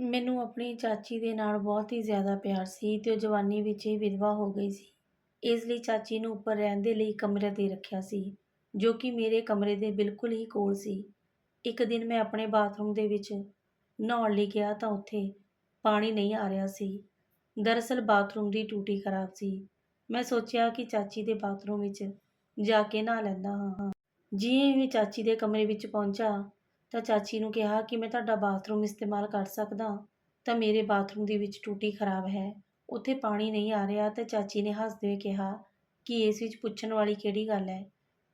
ਮੈਨੂੰ ਆਪਣੀ ਚਾਚੀ ਦੇ ਨਾਲ ਬਹੁਤ ਹੀ ਜ਼ਿਆਦਾ ਪਿਆਰ ਸੀ ਤੇ ਉਹ ਜਵਾਨੀ ਵਿੱਚ ਹੀ ਵਿਧਵਾ ਹੋ ਗਈ ਸੀ। ਇਸ ਲਈ ਚਾਚੀ ਨੂੰ ਉੱਪਰ ਰਹਿਣ ਦੇ ਲਈ ਕਮਰੇ ਦੇ ਰੱਖਿਆ ਸੀ, ਜੋ ਕਿ ਮੇਰੇ ਕਮਰੇ ਦੇ ਬਿਲਕੁਲ ਹੀ ਕੋਲ ਸੀ। ਇੱਕ ਦਿਨ ਮੈਂ ਆਪਣੇ ਬਾਥਰੂਮ ਦੇ ਵਿੱਚ ਨਹਾਉਣ ਲਈ ਗਿਆ ਤਾਂ ਉੱਥੇ ਪਾਣੀ ਨਹੀਂ ਆ ਰਿਹਾ ਸੀ। ਦਰਅਸਲ ਬਾਥਰੂਮ ਦੀ ਟੂਟੀ ਖਰਾਬ ਸੀ। ਮੈਂ ਸੋਚਿਆ ਕਿ ਚਾਚੀ ਦੇ ਬਾਥਰੂਮ ਵਿੱਚ ਜਾ ਕੇ ਨਹਾ ਲੈਂਦਾ ਹਾਂ। ਜਿਵੇਂ ਹੀ ਚਾਚੀ ਦੇ ਕਮਰੇ ਵਿੱਚ ਪਹੁੰਚਾ ਤਾਂ ਚਾਚੀ ਨੂੰ ਕਿਹਾ ਕਿ ਮੈਂ ਤੁਹਾਡਾ ਬਾਥਰੂਮ ਇਸਤੇਮਾਲ ਕਰ ਸਕਦਾ ਤਾਂ ਮੇਰੇ ਬਾਥਰੂਮ ਦੇ ਵਿੱਚ ਟੂਟੀ ਖਰਾਬ ਹੈ। ਉੱਥੇ ਪਾਣੀ ਨਹੀਂ ਆ ਰਿਹਾ ਤੇ ਚਾਚੀ ਨੇ ਹੱਸਦੇ ਹੋਏ ਕਿਹਾ ਕਿ ਇਸ ਵਿੱਚ ਪੁੱਛਣ ਵਾਲੀ ਕਿਹੜੀ ਗੱਲ ਹੈ?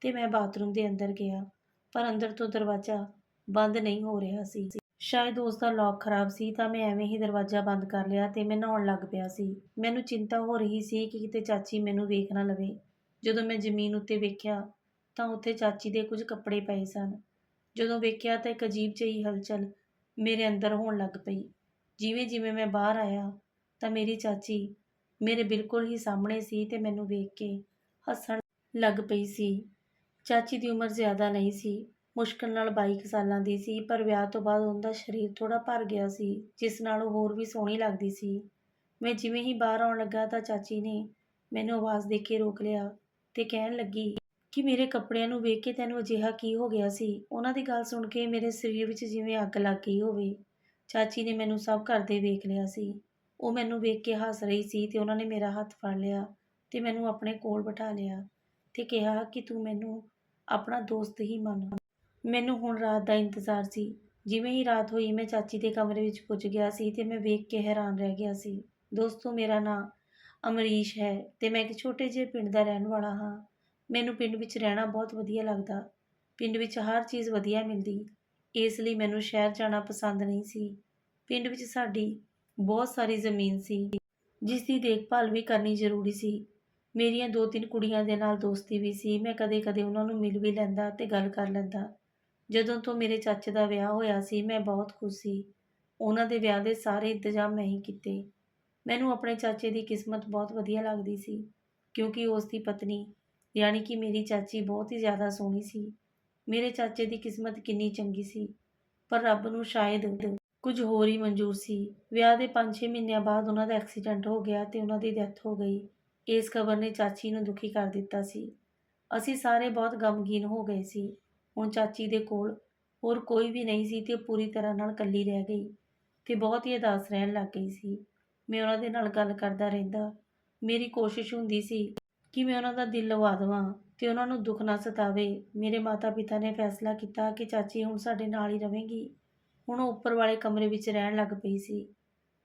ਤੇ ਮੈਂ ਬਾਥਰੂਮ ਦੇ ਅੰਦਰ ਗਿਆ, ਪਰ ਅੰਦਰ ਤੋਂ ਦਰਵਾਜ਼ਾ ਬੰਦ ਨਹੀਂ ਹੋ ਰਿਹਾ ਸੀ। ਸ਼ਾਇਦ ਉਸ ਦਾ ਲੌਕ ਖਰਾਬ ਸੀ ਤਾਂ ਮੈਂ ਐਵੇਂ ਹੀ ਦਰਵਾਜ਼ਾ ਬੰਦ ਕਰ ਲਿਆ ਤੇ ਮੈਂ ਨਹਾਉਣ ਲੱਗ ਪਿਆ ਸੀ। ਮੈਨੂੰ ਚਿੰਤਾ ਹੋ ਰਹੀ ਸੀ ਕਿ ਕਿਤੇ ਚਾਚੀ ਮੈਨੂੰ ਵੇਖ ਨਾ ਲਵੇ। ਜਦੋਂ ਮੈਂ ਜ਼ਮੀਨ ਉੱਤੇ ਵੇਖਿਆ ਤਾਂ ਉੱਥੇ ਚਾਚੀ ਦੇ ਕੁਝ ਕੱਪੜੇ ਪਏ ਸਨ। ਜਦੋਂ ਵੇਖਿਆ ਤਾਂ ਇੱਕ ਅਜੀਬ ਜਿਹੀ ਹਲਚਲ ਮੇਰੇ ਅੰਦਰ ਹੋਣ ਲੱਗ ਪਈ। ਜਿਵੇਂ ਜਿਵੇਂ ਮੈਂ ਬਾਹਰ ਆਇਆ, ਤਾਂ ਮੇਰੀ ਚਾਚੀ ਮੇਰੇ ਬਿਲਕੁਲ ਹੀ ਸਾਹਮਣੇ ਸੀ ਤੇ ਮੈਨੂੰ ਵੇਖ ਕੇ ਹੱਸਣ ਲੱਗ ਪਈ ਸੀ। ਚਾਚੀ ਦੀ ਉਮਰ ਜ਼ਿਆਦਾ ਨਹੀਂ ਸੀ, ਮੁਸ਼ਕਲ ਨਾਲ 22 ਕੁ ਸਾਲਾਂ ਦੀ ਸੀ, ਪਰ ਵਿਆਹ ਤੋਂ ਬਾਅਦ ਉਹਦਾ ਸਰੀਰ ਥੋੜਾ ਭਰ ਗਿਆ ਸੀ, ਜਿਸ ਨਾਲ ਉਹ ਹੋਰ ਵੀ ਸੋਹਣੀ ਲੱਗਦੀ ਸੀ। ਮੈਂ ਜਿਵੇਂ ਹੀ ਬਾਹਰ ਆਉਣ ਲੱਗਾ ਤਾਂ ਚਾਚੀ ਨੇ ਮੈਨੂੰ ਆਵਾਜ਼ ਦੇ ਕੇ ਰੋਕ ਲਿਆ ਤੇ ਕਹਿਣ ਲੱਗੀ ਕਿ ਮੇਰੇ ਕੱਪੜਿਆਂ ਨੂੰ ਵੇਖ ਕੇ ਤੈਨੂੰ ਅਜਿਹਾ ਕੀ ਹੋ ਗਿਆ ਸੀ? ਉਹਨਾਂ ਦੀ ਗੱਲ ਸੁਣ ਕੇ ਮੇਰੇ ਸਰੀਰ ਵਿੱਚ ਜਿਵੇਂ ਅੱਗ ਲੱਗ ਗਈ ਹੋਵੇ। ਚਾਚੀ ਨੇ ਮੈਨੂੰ ਸਭ ਕਰਦੇ ਵੇਖ ਲਿਆ ਸੀ। ਉਹ ਮੈਨੂੰ ਵੇਖ ਕੇ ਹੱਸ ਰਹੀ ਸੀ ਤੇ ਉਹਨਾਂ ਨੇ ਮੇਰਾ ਹੱਥ ਫੜ ਲਿਆ ਤੇ ਮੈਨੂੰ ਆਪਣੇ ਕੋਲ ਬਿਠਾ ਲਿਆ ਤੇ ਕਿਹਾ ਕਿ ਤੂੰ ਮੈਨੂੰ ਆਪਣਾ ਦੋਸਤ ਹੀ ਮੰਨ। ਮੈਨੂੰ ਹੁਣ ਰਾਤ ਦਾ ਇੰਤਜ਼ਾਰ ਸੀ। ਜਿਵੇਂ ਹੀ ਰਾਤ ਹੋਈ ਮੈਂ ਚਾਚੀ ਦੇ ਕਮਰੇ ਵਿੱਚ ਪੁੱਜ ਗਿਆ ਸੀ ਤੇ ਮੈਂ ਵੇਖ ਕੇ ਹੈਰਾਨ ਰਹਿ ਗਿਆ ਸੀ। ਦੋਸਤੋ, ਮੇਰਾ ਨਾਂ ਅਮਰੀਸ਼ ਹੈ ਤੇ ਮੈਂ ਇੱਕ ਛੋਟੇ ਜਿਹੇ ਪਿੰਡ ਦਾ ਰਹਿਣ ਵਾਲਾ ਹਾਂ। ਮੈਨੂੰ ਪਿੰਡ ਵਿੱਚ ਰਹਿਣਾ ਬਹੁਤ ਵਧੀਆ ਲੱਗਦਾ। ਪਿੰਡ ਵਿੱਚ ਹਰ ਚੀਜ਼ ਵਧੀਆ ਮਿਲਦੀ। ਇਸ ਲਈ ਮੈਨੂੰ ਸ਼ਹਿਰ ਜਾਣਾ ਪਸੰਦ ਨਹੀਂ ਸੀ। ਪਿੰਡ ਵਿੱਚ ਸਾਡੀ ਬਹੁਤ ਸਾਰੀ ਜ਼ਮੀਨ ਸੀ। ਜਿਸ ਦੀ ਦੇਖਭਾਲ ਵੀ ਕਰਨੀ ਜ਼ਰੂਰੀ ਸੀ। ਮੇਰੀਆਂ ਦੋ ਤਿੰਨ ਕੁੜੀਆਂ ਦੇ ਨਾਲ ਦੋਸਤੀ ਵੀ ਸੀ। ਮੈਂ ਕਦੇ-ਕਦੇ ਉਹਨਾਂ ਨੂੰ ਮਿਲ ਵੀ ਲੈਂਦਾ ਤੇ ਗੱਲ ਕਰ ਲੈਂਦਾ। ਜਦੋਂ ਤੋਂ ਮੇਰੇ ਚਾਚੇ ਦਾ ਵਿਆਹ ਹੋਇਆ ਸੀ, ਮੈਂ ਬਹੁਤ ਖੁਸ਼ ਸੀ। ਉਹਨਾਂ ਦੇ ਵਿਆਹ ਦੇ ਸਾਰੇ ਇੰਤਜ਼ਾਮ ਮੈਂ ਹੀ ਕੀਤੇ। ਮੈਨੂੰ ਆਪਣੇ ਚਾਚੇ ਦੀ ਕਿਸਮਤ ਬਹੁਤ ਵਧੀਆ ਲੱਗਦੀ ਸੀ। ਕਿਉਂਕਿ ਉਸ ਦੀ ਪਤਨੀ ਯਾਨੀ ਕਿ ਮੇਰੀ ਚਾਚੀ ਬਹੁਤ ਹੀ ਜ਼ਿਆਦਾ ਸੋਹਣੀ ਸੀ। ਮੇਰੇ ਚਾਚੇ ਦੀ ਕਿਸਮਤ ਕਿੰਨੀ ਚੰਗੀ ਸੀ, ਪਰ ਰੱਬ ਨੂੰ ਸ਼ਾਇਦ ਕੁਝ ਹੋਰ ਹੀ ਮਨਜ਼ੂਰ ਸੀ। ਵਿਆਹ ਦੇ 5-6 ਮਹੀਨਿਆਂ ਬਾਅਦ ਉਹਨਾਂ ਦਾ ਐਕਸੀਡੈਂਟ ਹੋ ਗਿਆ ਤੇ ਉਹਨਾਂ ਦੀ ਡੈਥ ਹੋ ਗਈ। ਇਸ ਖਬਰ ਨੇ ਚਾਚੀ ਨੂੰ ਦੁਖੀ ਕਰ ਦਿੱਤਾ ਸੀ। ਅਸੀਂ ਸਾਰੇ ਬਹੁਤ ਗਮਗੀਨ ਹੋ ਗਏ ਸੀ। ਹੁਣ ਚਾਚੀ ਦੇ ਕੋਲ ਹੋਰ ਕੋਈ ਵੀ ਨਹੀਂ ਸੀ ਤੇ ਉਹ ਪੂਰੀ ਤਰ੍ਹਾਂ ਨਾਲ ਇਕੱਲੀ ਰਹਿ ਗਈ ਤੇ ਬਹੁਤ ਹੀ ਉਦਾਸ ਰਹਿਣ ਲੱਗ ਗਈ ਸੀ। ਮੈਂ ਉਹਨਾਂ ਦੇ ਨਾਲ ਗੱਲ ਕਰਦਾ ਰਹਿੰਦਾ। ਮੇਰੀ ਕੋਸ਼ਿਸ਼ ਹੁੰਦੀ ਸੀ ਕਿ ਮੈਂ ਉਹਨਾਂ ਦਾ ਦਿਲ ਲਵਾ ਦੇਵਾਂ ਤੇ ਉਹਨਾਂ ਨੂੰ ਦੁੱਖ ਨਾ ਸਤਾਵੇ। ਮੇਰੇ ਮਾਤਾ-ਪਿਤਾ ਨੇ ਫੈਸਲਾ ਕੀਤਾ ਕਿ ਚਾਚੀ ਹੁਣ ਸਾਡੇ ਨਾਲ ਹੀ ਰਹੇਗੀ। ਹੁਣ ਉਹ ਉੱਪਰ ਵਾਲੇ ਕਮਰੇ ਵਿੱਚ ਰਹਿਣ ਲੱਗ ਪਈ ਸੀ।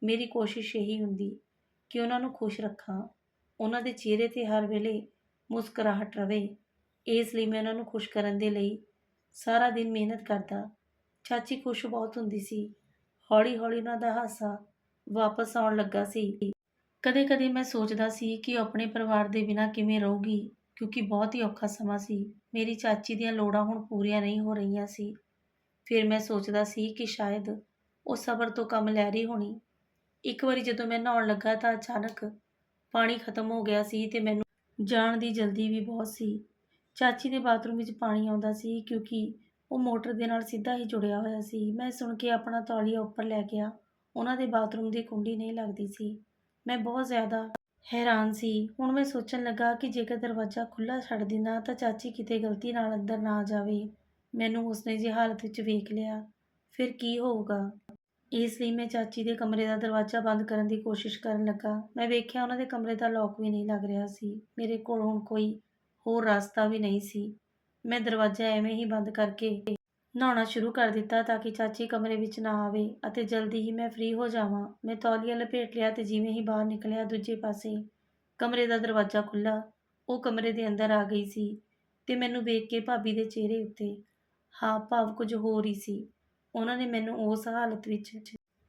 ਮੇਰੀ ਕੋਸ਼ਿਸ਼ ਇਹੀ ਹੁੰਦੀ ਕਿ ਉਹਨਾਂ ਨੂੰ ਖੁਸ਼ ਰੱਖਾਂ। ਉਹਨਾਂ ਦੇ ਚਿਹਰੇ ਤੇ ਹਰ ਵੇਲੇ ਮੁਸਕਰਾਹਟ ਰਵੇ। ਇਸ ਲਈ ਮੈਂ ਉਹਨਾਂ ਨੂੰ ਖੁਸ਼ ਕਰਨ ਦੇ ਲਈ ਸਾਰਾ ਦਿਨ ਮਿਹਨਤ ਕਰਦਾ। ਚਾਚੀ ਖੁਸ਼ ਬਹੁਤ ਹੁੰਦੀ ਸੀ। ਹੌਲੀ-ਹੌਲੀ ਉਹਨਾਂ ਦਾ ਹਾਸਾ ਵਾਪਸ ਆਉਣ ਲੱਗਾ ਸੀ। ਕਦੇ-ਕਦੇ ਮੈਂ ਸੋਚਦਾ ਸੀ ਕਿ ਉਹ ਆਪਣੇ ਪਰਿਵਾਰ ਦੇ ਬਿਨਾਂ ਕਿਵੇਂ ਰਹੂਗੀ, ਕਿਉਂਕਿ ਬਹੁਤ ਹੀ ਔਖਾ ਸਮਾਂ ਸੀ। ਮੇਰੀ ਚਾਚੀ ਦੀਆਂ ਲੋੜਾਂ ਹੁਣ ਪੂਰੀਆਂ ਨਹੀਂ ਹੋ ਰਹੀਆਂ ਸੀ। ਫਿਰ ਮੈਂ ਸੋਚਦਾ ਸੀ ਕਿ ਸ਼ਾਇਦ ਉਹ ਸਬਰ ਤੋਂ ਕੰਮ ਲੈ ਰਹੀ ਹੋਣੀ। ਇੱਕ ਵਾਰੀ ਜਦੋਂ ਮੈਂ ਨਹਾਉਣ ਲੱਗਾ ਤਾਂ ਅਚਾਨਕ ਪਾਣੀ ਖਤਮ ਹੋ ਗਿਆ ਸੀ ਤੇ ਮੈਨੂੰ ਜਾਣ ਦੀ ਜਲਦੀ ਵੀ ਬਹੁਤ ਸੀ। ਚਾਚੀ ਦੇ ਬਾਥਰੂਮ ਵਿੱਚ ਪਾਣੀ ਆਉਂਦਾ ਸੀ ਕਿਉਂਕਿ ਉਹ ਮੋਟਰ ਦੇ ਨਾਲ ਸਿੱਧਾ ਹੀ ਜੁੜਿਆ ਹੋਇਆ ਸੀ। ਮੈਂ ਸੁਣ ਕੇ ਆਪਣਾ ਤੌਲੀਆ ਉੱਪਰ ਲੈ ਗਿਆ। ਉਹਨਾਂ ਦੇ ਬਾਥਰੂਮ ਦੀ ਕੁੰਡੀ ਨਹੀਂ ਲੱਗਦੀ ਸੀ। ਮੈਂ ਬਹੁਤ ਜ਼ਿਆਦਾ ਹੈਰਾਨ ਸੀ। ਹੁਣ ਮੈਂ ਸੋਚਣ ਲੱਗਾ ਕਿ ਜੇਕਰ ਦਰਵਾਜ਼ਾ ਖੁੱਲ੍ਹਾ ਛੱਡ ਦਿੰਦਾ ਤਾਂ ਚਾਚੀ ਕਿਤੇ ਗਲਤੀ ਨਾਲ ਅੰਦਰ ਨਾ ਜਾਵੇ। ਮੈਨੂੰ ਉਸਨੇ ਜੀ ਹਾਲਤ ਵਿੱਚ ਵੇਖ ਲਿਆ। ਫਿਰ ਕੀ ਹੋਊਗਾ? ਇਸ ਲਈ ਮੈਂ ਚਾਚੀ ਦੇ ਕਮਰੇ ਦਾ ਦਰਵਾਜ਼ਾ ਬੰਦ ਕਰਨ ਦੀ ਕੋਸ਼ਿਸ਼ ਕਰਨ ਲੱਗਾ। ਮੈਂ ਵੇਖਿਆ ਉਹਨਾਂ ਦੇ ਕਮਰੇ ਦਾ ਲੌਕ ਵੀ ਨਹੀਂ ਲੱਗ ਰਿਹਾ ਸੀ। ਮੇਰੇ ਕੋਲ ਹੁਣ ਕੋਈ ਹੋਰ ਰਸਤਾ ਵੀ ਨਹੀਂ ਸੀ। ਮੈਂ ਦਰਵਾਜ਼ਾ ਐਵੇਂ ਹੀ ਬੰਦ ਕਰਕੇ ਨਹਾਉਣਾ ਸ਼ੁਰੂ ਕਰ ਦਿੱਤਾ ਤਾਂ ਕਿ ਚਾਚੀ ਕਮਰੇ ਵਿੱਚ ਨਾ ਆਵੇ ਅਤੇ ਜਲਦੀ ਹੀ ਮੈਂ ਫ੍ਰੀ ਹੋ ਜਾਵਾਂ। ਮੈਂ ਤੌਲੀਆ ਲਪੇਟ ਲਿਆ ਤੇ ਜਿਵੇਂ ਹੀ ਬਾਹਰ ਨਿਕਲਿਆ ਦੂਜੇ ਪਾਸੇ ਕਮਰੇ ਦਾ ਦਰਵਾਜ਼ਾ ਖੁੱਲ੍ਹਾ। ਉਹ ਕਮਰੇ ਦੇ ਅੰਦਰ ਆ ਗਈ ਸੀ ਤੇ ਮੈਨੂੰ ਵੇਖ ਕੇ ਭਾਬੀ ਦੇ ਚਿਹਰੇ ਉੱਤੇ ਹਾਂ ਭਾਵ ਕੁਝ ਹੋਰ ਹੀ ਸੀ। ਉਹਨਾਂ ਨੇ ਮੈਨੂੰ ਉਸ ਹਾਲਤ ਵਿੱਚ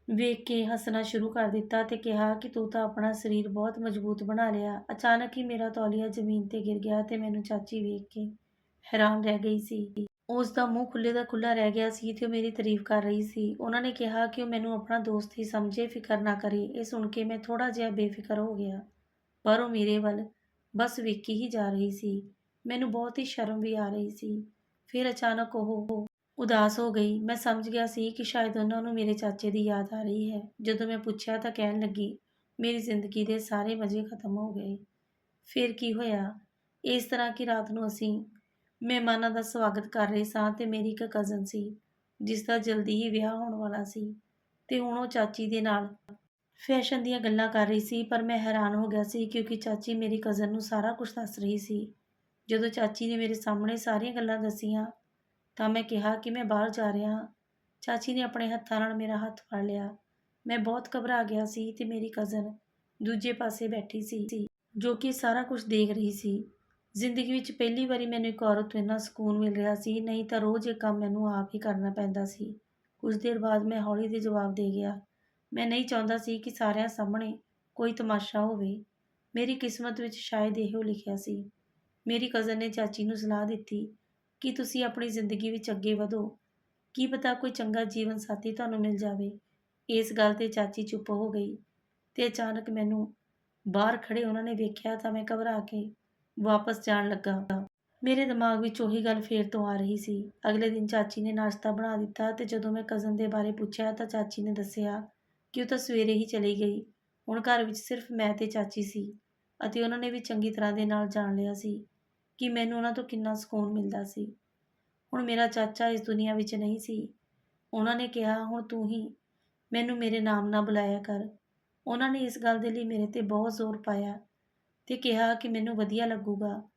ਵੇਖ ਕੇ ਹੱਸਣਾ ਸ਼ੁਰੂ ਕਰ ਦਿੱਤਾ ਤੇ ਕਿਹਾ ਕਿ ਤੂੰ ਤਾਂ ਆਪਣਾ ਸਰੀਰ ਬਹੁਤ ਮਜ਼ਬੂਤ ਬਣਾ ਲਿਆ। ਅਚਾਨਕ ਹੀ ਮੇਰਾ ਤੌਲੀਆ ਜ਼ਮੀਨ ਤੇ ਗਿਰ ਗਿਆ ਤੇ ਮੈਨੂੰ ਚਾਚੀ ਵੇਖ ਕੇ ਹੈਰਾਨ ਰਹਿ ਗਈ ਸੀ। ਉਸ ਦਾ ਮੂੰਹ ਖੁੱਲੇ ਦਾ ਖੁੱਲਾ ਰਹਿ ਗਿਆ ਸੀ ਤੇ ਉਹ ਮੇਰੀ ਤਾਰੀਫ ਕਰ ਰਹੀ ਸੀ। ਉਹਨਾਂ ਨੇ ਕਿਹਾ ਕਿ ਉਹ ਮੈਨੂੰ ਆਪਣਾ ਦੋਸਤ ਹੀ ਸਮਝੇ, ਫਿਕਰ ਨਾ ਕਰੇ। ਇਹ ਸੁਣ ਕੇ ਮੈਂ ਥੋੜਾ ਜਿਹਾ ਬੇਫਿਕਰ ਹੋ ਗਿਆ। ਪਰ ਉਹ ਮੇਰੇ ਵੱਲ ਬਸ ਵੇਖੀ ਹੀ ਜਾ ਰਹੀ ਸੀ। ਮੈਨੂੰ ਬਹੁਤ ਹੀ ਸ਼ਰਮ ਵੀ ਆ ਰਹੀ ਸੀ। ਫਿਰ ਅਚਾਨਕ ਉਹ ਉਦਾਸ ਹੋ ਗਈ। ਮੈਂ ਸਮਝ ਗਿਆ ਸੀ ਕਿ ਸ਼ਾਇਦ ਉਹਨਾਂ ਨੂੰ ਮੇਰੇ ਚਾਚੇ ਦੀ ਯਾਦ ਆ ਰਹੀ ਹੈ। ਜਦੋਂ ਮੈਂ ਪੁੱਛਿਆ ਤਾਂ ਕਹਿਣ ਲੱਗੀ, ਮੇਰੀ ਜ਼ਿੰਦਗੀ ਦੇ ਸਾਰੇ ਮਜ਼ੇ ਖਤਮ ਹੋ ਗਏ। ਫਿਰ ਕੀ ਹੋਇਆ? ਇਸ ਤਰ੍ਹਾਂ ਕਿ ਰਾਤ ਨੂੰ ਅਸੀਂ ਮਹਿਮਾਨਾਂ ਦਾ ਸਵਾਗਤ ਕਰ ਰਹੀ ਸਾਂ ਤੇ ਮੇਰੀ ਇੱਕ ਕਜ਼ਨ ਸੀ ਜਿਸ ਦਾ ਜਲਦੀ ਹੀ ਵਿਆਹ ਹੋਣ ਵਾਲਾ ਸੀ ਤੇ ਹੁਣ ਉਹ ਚਾਚੀ ਦੇ ਨਾਲ ਫੈਸ਼ਨ ਦੀਆਂ ਗੱਲਾਂ ਕਰ ਰਹੀ ਸੀ, ਪਰ ਮੈਂ ਹੈਰਾਨ ਹੋ ਗਿਆ ਸੀ ਕਿਉਂਕਿ ਚਾਚੀ ਮੇਰੀ ਕਜ਼ਨ ਨੂੰ ਸਾਰਾ ਕੁਝ ਦੱਸ ਰਹੀ ਸੀ। ਜਦੋਂ ਚਾਚੀ ਨੇ ਮੇਰੇ ਸਾਹਮਣੇ ਸਾਰੀਆਂ ਗੱਲਾਂ ਦੱਸੀਆਂ, ਤਾਂ ਮੈਂ ਕਿਹਾ ਕਿ ਮੈਂ ਬਾਹਰ ਜਾ ਰਿਹਾ ਚਾਚੀ ਨੇ ਆਪਣੇ ਹੱਥਾਂ ਨਾਲ ਮੇਰਾ ਹੱਥ ਫੜ ਲਿਆ। ਮੈਂ ਬਹੁਤ ਘਬਰਾ ਗਿਆ ਸੀ ਤੇ ਮੇਰੀ ਕਜ਼ਨ ਦੂਜੇ ਪਾਸੇ ਬੈਠੀ ਸੀ, ਜੋ ਕਿ ਸਾਰਾ ਕੁਝ ਦੇਖ ਰਹੀ ਸੀ। ਜ਼ਿੰਦਗੀ ਵਿੱਚ ਪਹਿਲੀ ਵਾਰੀ ਮੈਨੂੰ ਇੱਕ ਔਰਤ ਤੋਂ ਇੰਨਾ ਸਕੂਨ ਮਿਲ ਰਿਹਾ ਸੀ, ਨਹੀਂ ਤਾਂ ਰੋਜ਼ ਇਹ ਕੰਮ ਮੈਨੂੰ ਆਪ ਹੀ ਕਰਨਾ ਪੈਂਦਾ ਸੀ। ਕੁਝ ਦੇਰ ਬਾਅਦ ਮੈਂ ਹੌਲੀ ਦੇ ਜਵਾਬ ਦੇ ਗਿਆ, ਮੈਂ ਨਹੀਂ ਚਾਹੁੰਦਾ ਸੀ ਕਿ ਸਾਰਿਆਂ ਸਾਹਮਣੇ ਕੋਈ ਤਮਾਸ਼ਾ ਹੋਵੇ। ਮੇਰੀ ਕਿਸਮਤ ਵਿੱਚ ਸ਼ਾਇਦ ਇਹੋ ਲਿਖਿਆ ਸੀ। ਮੇਰੀ ਕਜ਼ਨ ਨੇ ਚਾਚੀ ਨੂੰ ਸਲਾਹ ਦਿੱਤੀ, ਕਿ ਤੁਸੀਂ ਆਪਣੀ ਜ਼ਿੰਦਗੀ ਵਿੱਚ ਅੱਗੇ ਵਧੋ? ਕੀ ਪਤਾ ਕੋਈ ਚੰਗਾ ਜੀਵਨ ਸਾਥੀ ਤੁਹਾਨੂੰ ਮਿਲ ਜਾਵੇ? ਇਸ ਗੱਲ ਤੇ ਚਾਚੀ ਚੁੱਪ ਹੋ ਗਈ ਤੇ ਅਚਾਨਕ ਮੈਨੂੰ ਬਾਹਰ ਖੜੇ ਉਹਨਾਂ ਨੇ ਵੇਖਿਆ ਤਾਂ ਮੈਂ ਘਬਰਾ ਕੇ ਵਾਪਸ ਜਾਣ ਲੱਗਾ। ਮੇਰੇ ਦਿਮਾਗ ਵਿੱਚ ਉਹੀ ਗੱਲ ਫੇਰ ਤੋਂ ਆ ਰਹੀ ਸੀ। ਅਗਲੇ ਦਿਨ ਚਾਚੀ ਨੇ ਨਾਸ਼ਤਾ ਬਣਾ ਦਿੱਤਾ ਤੇ ਜਦੋਂ ਮੈਂ ਕਜ਼ਨ ਦੇ ਬਾਰੇ ਪੁੱਛਿਆ ਤਾਂ ਚਾਚੀ ਨੇ ਦੱਸਿਆ ਕਿ ਉਹ ਤਾਂ ਸਵੇਰੇ ਹੀ ਚਲੀ ਗਈ। ਹੁਣ ਘਰ ਵਿੱਚ ਸਿਰਫ ਮੈਂ ਤੇ ਚਾਚੀ ਸੀ ਅਤੇ ਉਹਨਾਂ ਨੇ ਵੀ ਚੰਗੀ ਤਰ੍ਹਾਂ ਦੇ ਨਾਲ ਜਾਣ ਲਿਆ ਸੀ ਕਿ ਮੈਨੂੰ ਉਹਨਾਂ ਤੋਂ ਕਿੰਨਾ ਸਕੂਨ ਮਿਲਦਾ ਸੀ। ਹੁਣ ਮੇਰਾ ਚਾਚਾ ਇਸ ਦੁਨੀਆ ਵਿੱਚ ਨਹੀਂ ਸੀ। ਉਹਨਾਂ ਨੇ ਕਿਹਾ, ਹੁਣ ਤੂੰ ਹੀ ਮੈਨੂੰ ਮੇਰੇ ਨਾਮ ਨਾਲ ਬੁਲਾਇਆ ਕਰ। ਉਹਨਾਂ ਨੇ ਇਸ ਗੱਲ ਦੇ ਲਈ ਮੇਰੇ ਤੇ ਬਹੁਤ ਜ਼ੋਰ ਪਾਇਆ। ਤੇ ਕਿਹਾ ਕਿ ਮੈਨੂੰ ਵਧੀਆ ਲੱਗੂਗਾ।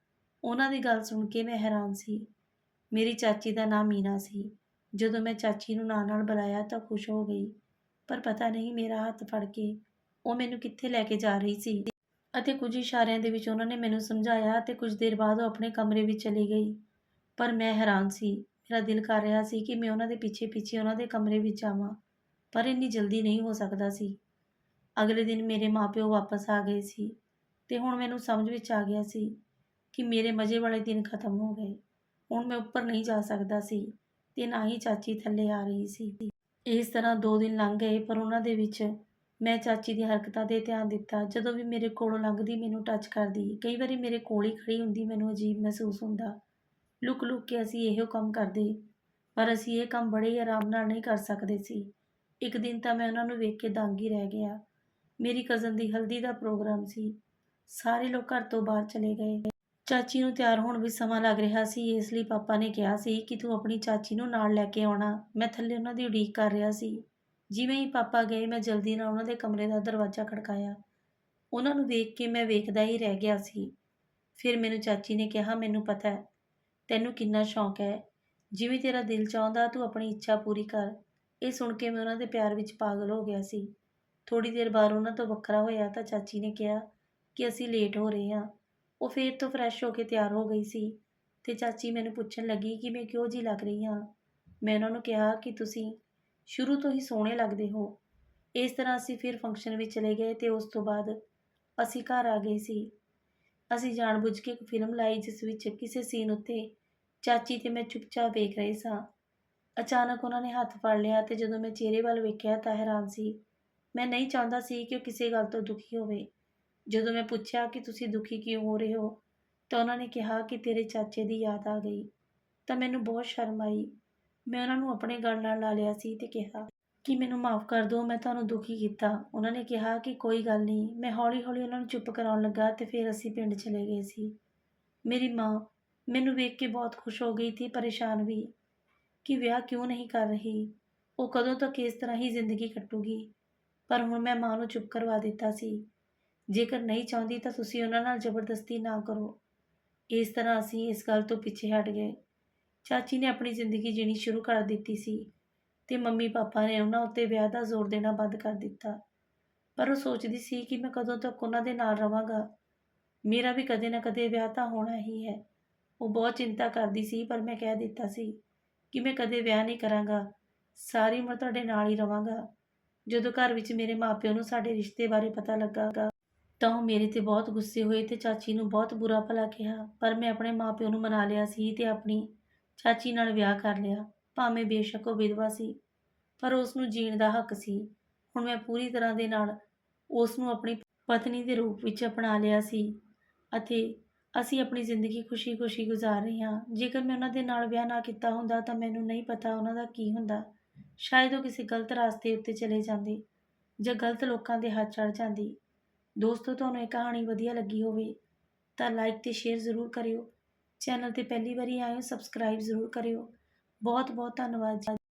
ਉਹਨਾਂ ਦੀ ਗੱਲ ਸੁਣ ਕੇ ਮੈਂ ਹੈਰਾਨ ਸੀ। ਮੇਰੀ ਚਾਚੀ ਦਾ ਨਾਮ ਮੀਨਾ ਸੀ। ਜਦੋਂ ਮੈਂ ਚਾਚੀ ਨੂੰ ਨਾਂ ਨਾਲ ਬੁਲਾਇਆ ਤਾਂ ਖੁਸ਼ ਹੋ ਗਈ। ਪਰ ਪਤਾ ਨਹੀਂ ਮੇਰਾ ਹੱਥ ਫੜ ਕੇ ਉਹ ਮੈਨੂੰ ਕਿੱਥੇ ਲੈ ਕੇ ਜਾ ਰਹੀ ਸੀ। ਅਤੇ ਕੁਝ ਇਸ਼ਾਰਿਆਂ ਦੇ ਵਿੱਚ ਉਹਨਾਂ ਨੇ ਮੈਨੂੰ ਸਮਝਾਇਆ ਤੇ ਕੁਝ ਦੇਰ ਬਾਅਦ ਉਹ ਆਪਣੇ ਕਮਰੇ ਵਿੱਚ ਚਲੀ ਗਈ। ਪਰ ਮੈਂ ਹੈਰਾਨ ਸੀ। ਮੇਰਾ ਦਿਲ ਕਰ ਰਿਹਾ ਸੀ ਕਿ ਮੈਂ ਉਹਨਾਂ ਦੇ ਪਿੱਛੇ ਪਿੱਛੇ ਉਹਨਾਂ ਦੇ ਕਮਰੇ ਵਿੱਚ ਆਵਾਂ ਪਰ ਇੰਨੀ ਜਲਦੀ ਨਹੀਂ ਹੋ ਸਕਦਾ ਸੀ। ਅਗਲੇ ਦਿਨ ਮੇਰੇ ਮਾਪਿਓ ਵਾਪਸ ਆ ਗਏ ਸੀ। ਤੇ ਹੁਣ ਮੈਨੂੰ ਸਮਝ ਵਿੱਚ ਆ ਗਿਆ ਸੀ ਕਿ ਮੇਰੇ ਮਜ਼ੇ ਵਾਲੇ ਦਿਨ ਖਤਮ ਹੋ ਗਏ। ਹੁਣ ਮੈਂ ਉੱਪਰ ਨਹੀਂ ਜਾ ਸਕਦਾ ਸੀ ਤੇ ਨਾ ਹੀ ਚਾਚੀ ਥੱਲੇ ਆ ਰਹੀ ਸੀ। ਇਸ ਤਰ੍ਹਾਂ ਦੋ ਦਿਨ ਲੰਘ ਗਏ, ਪਰ ਉਹਨਾਂ ਦੇ ਵਿੱਚ ਮੈਂ ਚਾਚੀ ਦੀ ਹਰਕਤਾਂ 'ਤੇ ਧਿਆਨ ਦਿੱਤਾ। ਜਦੋਂ ਵੀ ਮੇਰੇ ਕੋਲੋਂ ਲੰਘਦੀ, ਮੈਨੂੰ ਟੱਚ ਕਰਦੀ। ਕਈ ਵਾਰੀ ਮੇਰੇ ਕੋਲ ਹੀ ਖੜੀ ਹੁੰਦੀ, ਮੈਨੂੰ ਅਜੀਬ ਮਹਿਸੂਸ ਹੁੰਦਾ। ਲੁਕ ਲੁਕ ਕੇ ਅਸੀਂ ਇਹੋ ਕੰਮ ਕਰਦੇ। ਪਰ ਅਸੀਂ ਇਹ ਕੰਮ ਬੜੇ ਹੀ ਆਰਾਮ ਨਾਲ ਨਹੀਂ ਕਰ ਸਕਦੇ ਸੀ। ਇੱਕ ਦਿਨ ਤਾਂ ਮੈਂ ਉਹਨਾਂ ਨੂੰ ਵੇਖ ਕੇ ਦੰਗ ਹੀ ਰਹਿ ਗਿਆ। ਮੇਰੀ ਕਜ਼ਨ ਦੀ ਹਲਦੀ ਦਾ ਪ੍ਰੋਗਰਾਮ ਸੀ। ਸਾਰੇ ਲੋਕ ਘਰ ਤੋਂ ਬਾਹਰ ਚਲੇ ਗਏ। ਚਾਚੀ ਨੂੰ ਤਿਆਰ ਹੋਣ ਵਿੱਚ ਸਮਾਂ ਲੱਗ ਰਿਹਾ ਸੀ, ਇਸ ਲਈ ਪਾਪਾ ਨੇ ਕਿਹਾ ਸੀ ਕਿ ਤੂੰ ਆਪਣੀ ਚਾਚੀ ਨੂੰ ਨਾਲ ਲੈ ਕੇ ਆਉਣਾ। ਮੈਂ ਥੱਲੇ ਉਹਨਾਂ ਦੀ ਉਡੀਕ ਕਰ ਰਿਹਾ ਸੀ। ਜਿਵੇਂ ਹੀ ਪਾਪਾ ਗਏ, ਮੈਂ ਜਲਦੀ ਨਾਲ ਉਹਨਾਂ ਦੇ ਕਮਰੇ ਦਾ ਦਰਵਾਜ਼ਾ ਖੜਕਾਇਆ। ਉਹਨਾਂ ਨੂੰ ਵੇਖ ਕੇ ਮੈਂ ਵੇਖਦਾ ਹੀ ਰਹਿ ਗਿਆ ਸੀ। ਫਿਰ ਮੈਨੂੰ ਚਾਚੀ ਨੇ ਕਿਹਾ, ਮੈਨੂੰ ਪਤਾ ਹੈ, ਤੈਨੂੰ ਕਿੰਨਾ ਸ਼ੌਂਕ ਹੈ। ਜਿਵੇਂ ਤੇਰਾ ਦਿਲ ਚਾਹੁੰਦਾ, ਤੂੰ ਆਪਣੀ ਇੱਛਾ ਪੂਰੀ ਕਰ। ਇਹ ਸੁਣ ਕੇ ਮੈਂ ਉਹਨਾਂ ਦੇ ਪਿਆਰ ਵਿੱਚ ਪਾਗਲ ਹੋ ਗਿਆ ਸੀ। ਥੋੜੀ ਦੇਰ ਬਾਅਦ ਉਹਨਾਂ ਤੋਂ ਵੱਖਰਾ ਹੋਇਆ ਤਾਂ ਚਾਚੀ ਨੇ ਕਿਹਾ ਕਿ ਅਸੀਂ ਲੇਟ ਹੋ ਰਹੇ ਹਾਂ। ਉਹ ਫਿਰ ਤੋਂ ਫਰੈਸ਼ ਹੋ ਕੇ ਤਿਆਰ ਹੋ ਗਈ ਸੀ ਤੇ ਚਾਚੀ ਮੈਨੂੰ ਪੁੱਛਣ ਲੱਗੀ ਕਿ ਮੈਂ ਕਿਉਂ ਜੀ ਲੱਗ ਰਹੀ ਹਾਂ। ਮੈਂ ਉਹਨਾਂ ਨੂੰ ਕਿਹਾ ਕਿ ਤੁਸੀਂ ਸ਼ੁਰੂ ਤੋਂ ਹੀ ਸੋਹਣੇ ਲੱਗਦੇ ਹੋ। ਇਸ ਤਰ੍ਹਾਂ ਅਸੀਂ ਫਿਰ ਫੰਕਸ਼ਨ ਵਿੱਚ ਚਲੇ ਗਏ ਤੇ ਉਸ ਤੋਂ ਬਾਅਦ ਅਸੀਂ ਘਰ ਆ ਗਏ ਸੀ। ਅਸੀਂ ਜਾਣਬੁੱਝ ਕੇ ਇੱਕ ਫਿਲਮ ਲਾਈ ਜਿਸ ਵਿੱਚ ਕਿਸੇ ਸੀਨ ਉੱਤੇ ਚਾਚੀ ਤੇ ਮੈਂ ਚੁੱਪਚਾਪ ਵੇਖ ਰਹੇ ਸਾਂ। ਅਚਾਨਕ ਉਹਨਾਂ ਨੇ ਹੱਥ ਫੜ ਲਿਆ ਤੇ ਜਦੋਂ ਮੈਂ ਚਿਹਰੇ ਵੱਲ ਵੇਖਿਆ ਤਾਂ ਹੈਰਾਨ ਸੀ। ਮੈਂ ਨਹੀਂ ਚਾਹੁੰਦਾ ਸੀ ਕਿ ਉਹ ਕਿਸੇ ਗੱਲ ਤੋਂ ਦੁਖੀ ਹੋਵੇ। ਜਦੋਂ ਮੈਂ ਪੁੱਛਿਆ ਕਿ ਤੁਸੀਂ ਦੁਖੀ ਕਿਉਂ ਹੋ ਰਹੇ ਹੋ, ਤਾਂ ਉਹਨਾਂ ਨੇ ਕਿਹਾ ਕਿ ਤੇਰੇ ਚਾਚੇ ਦੀ ਯਾਦ ਆ ਗਈ। ਤਾਂ ਮੈਨੂੰ ਬਹੁਤ ਸ਼ਰਮ ਆਈ। ਮੈਂ ਉਹਨਾਂ ਨੂੰ ਆਪਣੇ ਗਲ ਨਾਲ ਲਾ ਲਿਆ ਸੀ ਤੇ ਕਿਹਾ ਕਿ ਮੈਨੂੰ ਮਾਫ ਕਰ ਦਿਓ, ਮੈਂ ਤੁਹਾਨੂੰ ਦੁਖੀ ਕੀਤਾ। ਉਹਨਾਂ ਨੇ ਕਿਹਾ ਕਿ ਕੋਈ ਗੱਲ ਨਹੀਂ, ਮੈਂ ਹੌਲੀ-ਹੌਲੀ ਉਹਨਾਂ ਨੂੰ ਚੁੱਪ ਕਰਾਉਣ ਲੱਗਾ ਤੇ ਫਿਰ ਅਸੀਂ ਪਿੰਡ ਚਲੇ ਗਏ ਸੀ। ਮੇਰੀ ਮਾਂ ਮੈਨੂੰ ਵੇਖ ਕੇ ਬਹੁਤ ਖੁਸ਼ ਹੋ ਗਈ ਸੀ ਪਰੇਸ਼ਾਨ ਵੀ ਕਿ ਵਿਆਹ ਕਿਉਂ ਨਹੀਂ ਕਰ ਰਹੀ। ਉਹ ਕਦੋਂ ਤੱਕ ਇਸ ਤਰ੍ਹਾਂ ਹੀ ਜ਼ਿੰਦਗੀ ਕੱਟੂਗੀ? ਪਰ ਹੁਣ ਮੈਂ ਮਾਂ ਨੂੰ ਚੁੱਪ ਕਰਵਾ ਦਿੱਤਾ ਸੀ। ਜੇਕਰ ਨਹੀਂ ਚਾਹੁੰਦੀ ਤਾਂ ਤੁਸੀਂ ਉਹਨਾਂ ਨਾਲ ਜ਼ਬਰਦਸਤੀ ਨਾ ਕਰੋ। ਇਸ ਤਰ੍ਹਾਂ ਅਸੀਂ ਇਸ ਗੱਲ ਤੋਂ ਪਿੱਛੇ ਹਟ ਗਏ। ਚਾਚੀ ਨੇ ਆਪਣੀ ਜ਼ਿੰਦਗੀ ਜੀਣੀ ਸ਼ੁਰੂ ਕਰ ਦਿੱਤੀ ਸੀ ਤੇ ਮੰਮੀ ਪਾਪਾ ਨੇ ਉਹਨਾਂ ਉੱਤੇ ਵਿਆਹ ਦਾ ਜ਼ੋਰ ਦੇਣਾ ਬੰਦ ਕਰ ਦਿੱਤਾ। ਪਰ ਉਹ ਸੋਚਦੀ ਸੀ ਕਿ ਮੈਂ ਕਦੋਂ ਤੱਕ ਉਹਨਾਂ ਦੇ ਨਾਲ ਰਵਾਂਗਾ। ਮੇਰਾ ਵੀ ਕਦੇ ਨਾ ਕਦੇ ਵਿਆਹ ਤਾਂ ਹੋਣਾ ਹੀ ਹੈ। ਉਹ ਬਹੁਤ ਚਿੰਤਾ ਕਰਦੀ ਸੀ, ਪਰ ਮੈਂ ਕਹਿ ਦਿੱਤਾ ਸੀ ਕਿ ਮੈਂ ਕਦੇ ਵਿਆਹ ਨਹੀਂ ਕਰਾਂਗਾ। ਸਾਰੀ ਉਮਰ ਤੁਹਾਡੇ ਨਾਲ ਹੀ ਰਵਾਂਗਾ। ਜਦੋਂ ਘਰ ਵਿੱਚ ਮੇਰੇ ਮਾਪਿਆਂ ਨੂੰ ਸਾਡੇ ਰਿਸ਼ਤੇ ਬਾਰੇ ਪਤਾ ਲੱਗਾ ਤਾਂ ਉਹ ਮੇਰੇ ਤੇ ਬਹੁਤ ਗੁੱਸੇ ਹੋਏ ਤੇ ਚਾਚੀ ਨੂੰ ਬਹੁਤ ਬੁਰਾ ਭਲਾ ਕਿਹਾ। ਪਰ ਮੈਂ ਆਪਣੇ ਮਾਪਿਆਂ ਨੂੰ ਮਨਾ ਲਿਆ ਸੀ ਤੇ ਆਪਣੀ ਚਾਚੀ ਨਾਲ ਵਿਆਹ ਕਰ ਲਿਆ। ਭਾਵੇਂ ਬੇਸ਼ੱਕ ਉਹ ਵਿਧਵਾ ਸੀ, ਪਰ ਉਸ ਨੂੰ ਜੀਣ ਦਾ ਹੱਕ ਸੀ। ਹੁਣ ਮੈਂ ਪੂਰੀ ਤਰ੍ਹਾਂ ਦੇ ਨਾਲ ਉਸ ਨੂੰ ਆਪਣੀ ਪਤਨੀ ਦੇ ਰੂਪ ਵਿੱਚ ਅਪਣਾ ਲਿਆ ਸੀ ਅਤੇ ਅਸੀਂ ਆਪਣੀ ਜ਼ਿੰਦਗੀ ਖੁਸ਼ੀ-ਖੁਸ਼ੀ ਗੁਜ਼ਾਰ ਰਹੇ ਹਾਂ। ਜੇਕਰ ਮੈਂ ਉਹਨਾਂ ਦੇ ਨਾਲ ਵਿਆਹ ਨਾ ਕੀਤਾ ਹੁੰਦਾ ਤਾਂ ਮੈਨੂੰ ਨਹੀਂ ਪਤਾ ਉਹਨਾਂ ਦਾ ਕੀ ਹੁੰਦਾ। ਸ਼ਾਇਦ ਉਹ ਕਿਸੇ ਗਲਤ ਰਸਤੇ ਉੱਤੇ ਚਲੇ ਜਾਂਦੇ ਜਾਂ ਗਲਤ ਲੋਕਾਂ ਦੇ ਹੱਥ ਚੜ ਜਾਂਦੀ। ਦੋਸਤੋ, ਤੁਹਾਨੂੰ ਇਹ ਕਹਾਣੀ ਵਧੀਆ ਲੱਗੀ ਹੋਵੇ ਤਾਂ ਲਾਈਕ ਤੇ ਸ਼ੇਅਰ ਜ਼ਰੂਰ ਕਰਿਓ। ਚੈਨਲ ਤੇ ਪਹਿਲੀ ਵਾਰੀ ਆਏ ਹੋ ਸਬਸਕ੍ਰਾਈਬ ਜ਼ਰੂਰ ਕਰਿਓ। ਬਹੁਤ ਬਹੁਤ ਧੰਨਵਾਦ ਜੀ।